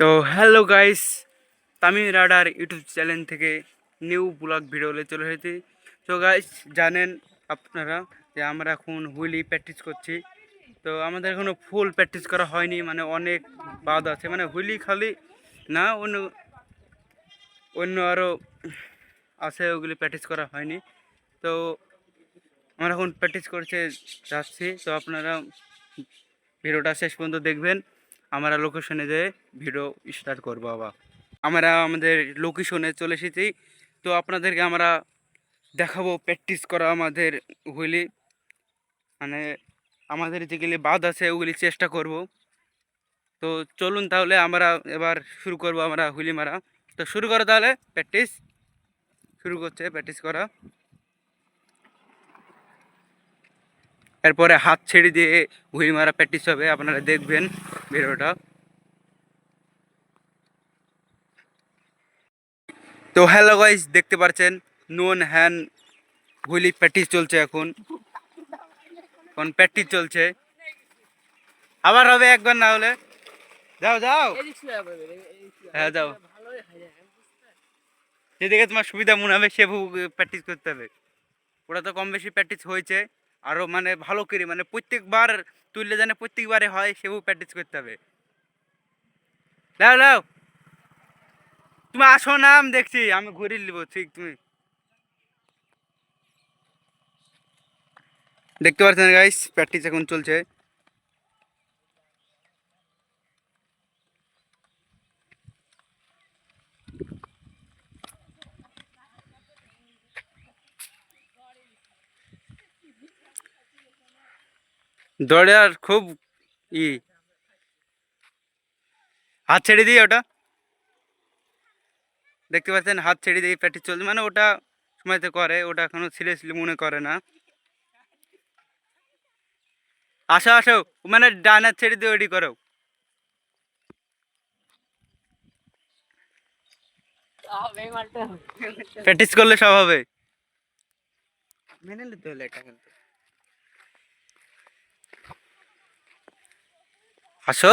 তো hello guys Tamim radar YouTube channel থেকে new blog ভিডিওলে চলে এসেছি। তো গাইস জানেন আপনারা যে আমরা এখন হুইলি প্র্যাকটিস করছি। তো আমাদের এখনও ফুল প্র্যাকটিস করা হয়নি মানে অনেক বাদ আছে। মানে হুইলি খালি না, অন্য অন্য আরও আছে, ওগুলি প্র্যাকটিস করা হয়নি। তো আমরা এখন প্র্যাকটিস করছে যাচ্ছি। তো আপনারা ভিডিওটা শেষ পর্যন্ত দেখবেন। আমরা লোকেশনে যেয়ে ভিডিও স্টার্ট করব আবার। আমরা আমাদের লোকেশনে চলে এসেছি। তো আপনাদেরকে আমরা দেখাবো প্র্যাকটিস করা আমাদের হুইলি মানে আমাদের যেগুলি বাদ আছে, ওগুলি চেষ্টা করব। তো চলুন তাহলে আমরা এবার শুরু করব আমরা হুইলি মারা। তো শুরু করো তাহলে প্র্যাকটিস শুরু করছে প্র্যাকটিস করা। এরপরে হাত ছেড়ে দিয়ে হুইল মারা প্র্যাকটিস হবে, আপনারা দেখবেন। ভিডিওটা। তো হ্যালো গাইস দেখতে পাচ্ছেন, নোন হ্যান্ড হুইলি প্র্যাকটিস চলছে এখন। এখন প্র্যাকটিস চলছে। আবার হবে একবার না হলে। যাও যাও। হ্যাঁ যাও। যেদিকে তোমার সুবিধা মনে হবে সেভাবে প্র্যাকটিস করতে হবে। ওটা তো কম বেশি প্র্যাকটিস হয়েছে। আরও মানে ভালো করে মানে প্রত্যেকবার তুললে যেন প্রত্যেকবারে হয়, সেও প্র্যাকটিস করতে হবে। দাও তুমি আসো না আমি দেখছি, আমি ঘুরে নিব, ঠিক তুমি। দেখতে পাচ্ছেন গাইস প্র্যাকটিস এখন চলছে। দৌড়ে আর খুব ই। হাত ছেড়ে দিয়ে ওটা। দেখতে পাচ্ছেন, হাত ছেড়ে দিয়ে প্র্যাকটিস চলছে। মানে ওটা সময়তে করে, ওটা এখনও সিরিয়াসলি মনে করে না। আসো আসো মানে ডান ছেড়ে দিয়ে ওইটি করো। প্র্যাকটিস করলে সব হবে। মেনে নিতে হলে এটা কিন্তু। আসো